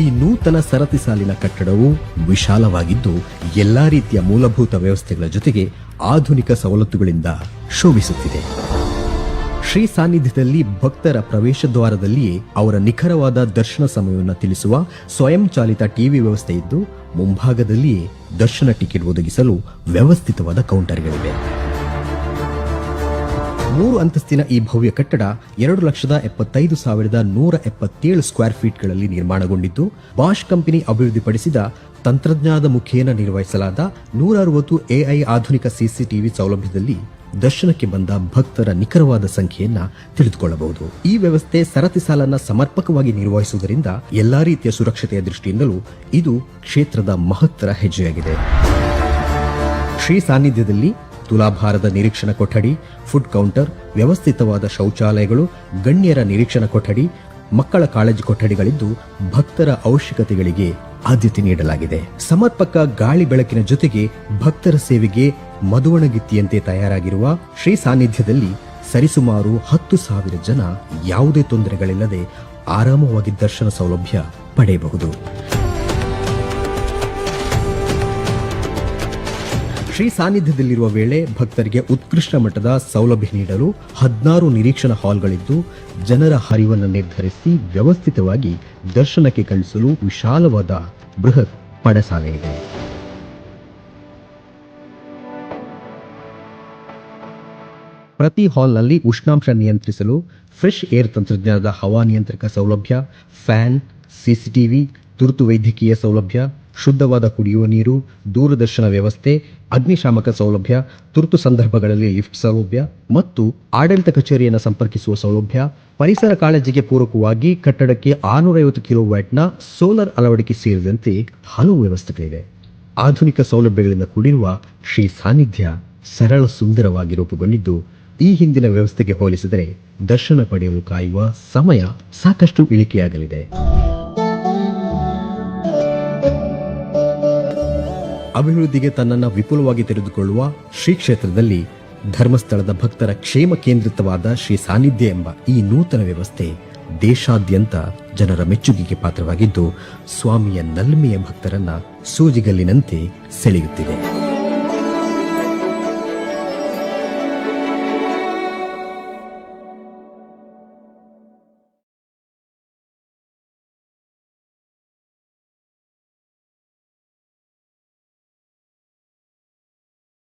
ನೂತನ ಸರತಿ ಸಾಲಿನ ಕಟ್ಟಡವು ವಿಶಾಲವಾಗಿದ್ದು ಎಲ್ಲಾ ರೀತಿಯ ಮೂಲಭೂತ ವ್ಯವಸ್ಥೆಗಳ ಜೊತೆಗೆ ಆಧುನಿಕ ಸವಲತ್ತುಗಳಿಂದ ಶೋಭಿಸುತ್ತಿದೆ. ಶ್ರೀ ಸಾನ್ನಿಧ್ಯದಲ್ಲಿ ಭಕ್ತರ ಪ್ರವೇಶ ದ್ವಾರದಲ್ಲಿಯೇ ಅವರ ನಿಖರವಾದ ದರ್ಶನ ಸಮಯವನ್ನು ತಿಳಿಸುವ ಸ್ವಯಂಚಾಲಿತ ಟಿವಿ ವ್ಯವಸ್ಥೆ ಇದ್ದು ಮುಂಭಾಗದಲ್ಲಿಯೇ ದರ್ಶನ ಟಿಕೆಟ್ ಒದಗಿಸಲು ವ್ಯವಸ್ಥಿತವಾದ ಕೌಂಟರ್ಗಳಿವೆ. ಮೂರು ಅಂತಸ್ತಿನ ಈ ಭವ್ಯ ಕಟ್ಟಡ ಎರಡು ಲಕ್ಷದ ಎಪ್ಪತ್ತೈದು ಸಾವಿರದ ನೂರ ಎಪ್ಪತ್ತೇಳು ಸ್ಕ್ವೇರ್ ಫೀಟ್ಗಳಲ್ಲಿ ನಿರ್ಮಾಣಗೊಂಡಿದ್ದು ಬಾಷ್ ಕಂಪನಿ ಅಭಿವೃದ್ಧಿಪಡಿಸಿದ ತಂತ್ರಜ್ಞಾನದ ಮುಖೇನ ನಿರ್ವಹಿಸಲಾದ ನೂರ ಅರವತ್ತು ಎಐ ಆಧುನಿಕ ಸಿಸಿಟಿವಿ ಸೌಲಭ್ಯದಲ್ಲಿ ದರ್ಶನಕ್ಕೆ ಬಂದ ಭಕ್ತರ ನಿಖರವಾದ ಸಂಖ್ಯೆಯನ್ನ ತಿಳಿದುಕೊಳ್ಳಬಹುದು. ಈ ವ್ಯವಸ್ಥೆ ಸರತಿ ಸಾಲನ್ನ ಸಮರ್ಪಕವಾಗಿ ನಿರ್ವಹಿಸುವುದರಿಂದ ಎಲ್ಲಾ ರೀತಿಯ ಸುರಕ್ಷತೆಯ ದೃಷ್ಟಿಯಿಂದಲೂ ಇದು ಕ್ಷೇತ್ರದ ಮಹತ್ತರ ಹೆಜ್ಜೆಯಾಗಿದೆ. ಶ್ರೀ ಸಾನ್ನಿಧ್ಯದಲ್ಲಿ ತುಲಾಭಾರದ ನಿರೀಕ್ಷಣಾ ಕೊಠಡಿ, ಫುಡ್ ಕೌಂಟರ್, ವ್ಯವಸ್ಥಿತವಾದ ಶೌಚಾಲಯಗಳು, ಗಣ್ಯರ ನಿರೀಕ್ಷಣಾ ಕೊಠಡಿ, ಮಕ್ಕಳ ಕಾಳಜಿ ಕೊಠಡಿಗಳಿದ್ದು ಭಕ್ತರ ಅವಶ್ಯಕತೆಗಳಿಗೆ ಆದ್ಯತೆ ನೀಡಲಾಗಿದೆ. ಸಮರ್ಪಕ ಗಾಳಿ ಬೆಳಕಿನ ಜೊತೆಗೆ ಭಕ್ತರ ಸೇವೆಗೆ ಮದುವಣಗಿತ್ತಿಯಂತೆ ತಯಾರಾಗಿರುವ ಶ್ರೀ ಸಾನ್ನಿಧ್ಯದಲ್ಲಿ ಸರಿಸುಮಾರು ಹತ್ತು ಸಾವಿರ ಜನ ಯಾವುದೇ ತೊಂದರೆಗಳಿಲ್ಲದೆ ಆರಾಮವಾಗಿ ದರ್ಶನ ಸೌಲಭ್ಯ ಪಡೆಯಬಹುದು. ಶ್ರೀ ಸಾನ್ನಿಧ್ಯದಲ್ಲಿರುವ ವೇಳೆ ಭಕ್ತರಿಗೆ ಉತ್ಕೃಷ್ಟ ಮಟ್ಟದ ಸೌಲಭ್ಯ ನೀಡಲು ಹದಿನಾರು ನಿರೀಕ್ಷಣಾ ಹಾಲ್ಗಳಿದ್ದು ಜನರ ಹರಿವನ್ನು ನಿರ್ಧರಿಸಿ ವ್ಯವಸ್ಥಿತವಾಗಿ ದರ್ಶನಕ್ಕೆ ಕಳಿಸಲು ವಿಶಾಲವಾದ ಬೃಹತ್ ಪಡಸಾಲೆ ಇದೆ. ಪ್ರತಿ ಹಾಲ್ನಲ್ಲಿ ಉಷ್ಣಾಂಶ ನಿಯಂತ್ರಿಸಲು ಫ್ರೆಶ್ ಏರ್ ತಂತ್ರಜ್ಞಾನದ ಹವಾನಿಯಂತ್ರಕ ಸೌಲಭ್ಯ, ಫ್ಯಾನ್, ಸಿಸಿಟಿವಿ, ತುರ್ತು ವೈದ್ಯಕೀಯ ಸೌಲಭ್ಯ ಶುದ್ಧವಾದ ಕುಡಿಯುವ ನೀರು, ದೂರದರ್ಶನ ವ್ಯವಸ್ಥೆ, ಅಗ್ನಿಶಾಮಕ ಸೌಲಭ್ಯ, ತುರ್ತು ಸಂದರ್ಭಗಳಲ್ಲಿ ಲಿಫ್ಟ್ ಸೌಲಭ್ಯ ಮತ್ತು ಆಡಳಿತ ಕಚೇರಿಯನ್ನು ಸಂಪರ್ಕಿಸುವ ಸೌಲಭ್ಯ, ಪರಿಸರ ಕಾಳಜಿಗೆ ಪೂರಕವಾಗಿ ಕಟ್ಟಡಕ್ಕೆ ಆರುನೂರೈವತ್ತು ಕಿಲೋ ವ್ಯಾಟ್ನ ಸೋಲಾರ್ ಅಳವಡಿಕೆ ಸೇರಿದಂತೆ ಹಲವು ವ್ಯವಸ್ಥೆಗಳಿವೆ. ಆಧುನಿಕ ಸೌಲಭ್ಯಗಳಿಂದ ಕೂಡಿರುವ ಶ್ರೀ ಸಾನ್ನಿಧ್ಯ ಸರಳ ಸುಂದರವಾಗಿ ರೂಪುಗೊಂಡಿದ್ದು, ಈ ಹಿಂದಿನ ವ್ಯವಸ್ಥೆಗೆ ಹೋಲಿಸಿದರೆ ದರ್ಶನ ಪಡೆಯಲು ಕಾಯುವ ಸಮಯ ಸಾಕಷ್ಟು ಇಳಿಕೆಯಾಗಲಿದೆ. ಅಭಿವೃದ್ಧಿಗೆ ತನ್ನನ್ನು ವಿಪುಲವಾಗಿ ತೆರೆದುಕೊಳ್ಳುವ ಶ್ರೀ ಕ್ಷೇತ್ರದಲ್ಲಿ ಧರ್ಮಸ್ಥಳದ ಭಕ್ತರ ಕ್ಷೇಮ ಕೇಂದ್ರಿತವಾದ ಶ್ರೀ ಸಾನ್ನಿಧ್ಯ ಎಂಬ ಈ ನೂತನ ವ್ಯವಸ್ಥೆ ದೇಶಾದ್ಯಂತ ಜನರ ಮೆಚ್ಚುಗೆಗೆ ಪಾತ್ರವಾಗಿದ್ದು, ಸ್ವಾಮಿಯ ನಲ್ಮೆಯ ಭಕ್ತರನ್ನ ಸೂಜಿಗಲ್ಲಿನಂತೆ ಸೆಳೆಯುತ್ತಿದೆ.